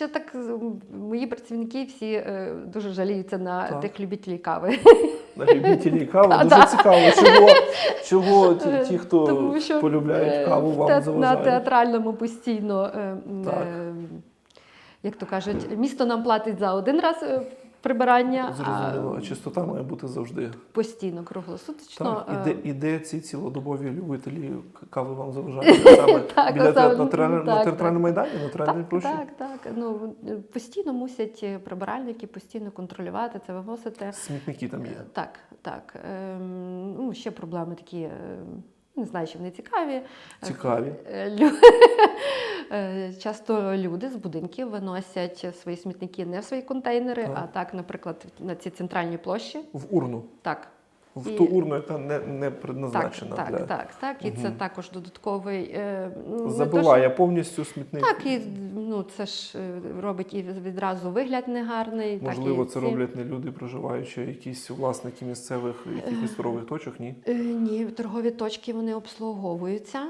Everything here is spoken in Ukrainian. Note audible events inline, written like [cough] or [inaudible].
ще так мої працівники всі е, дуже жаліються на Так. тих любителів кави. На любителі кави. [laughs] Дуже да. цікаво, чого, чого ті, ті, хто Тому що, полюбляють е, каву, вам те- на театральному постійно, е, Так. е, як то кажуть, місто нам платить за один раз е, прибирання, Зрозуміло, а чистота має бути завжди. постійно, круглосуточно. Так, е, і де, і де ці цілодобові любителі кави вам заважають? [laughs] Саме біля на, театральному- майдані, на театральній площі? так, так. Ну, е, постійно мусять е, прибиральники постійно контролювати це, виносити. Смітники там є. Так, так. Ем, ну, ще проблеми такі. Не знаю, чи вони цікаві. Цікаві. [laughs] Е, Е, Часто люди з будинків виносять свої смітники не в свої контейнери, Так. а так, наприклад, на ці центральні площі. В урну. Так, В І- ту урну, яка не, не предназначена так, для. так, так. І це також додатковий е, ну, не повністю смітник. Так, і ну, це ж е, робить і відразу вигляд негарний. Можливо, так, і це роблять не люди, проживаючи, якісь власники місцевих якихось торгових точок, ні? Е, Ні, торгові точки вони обслуговуються.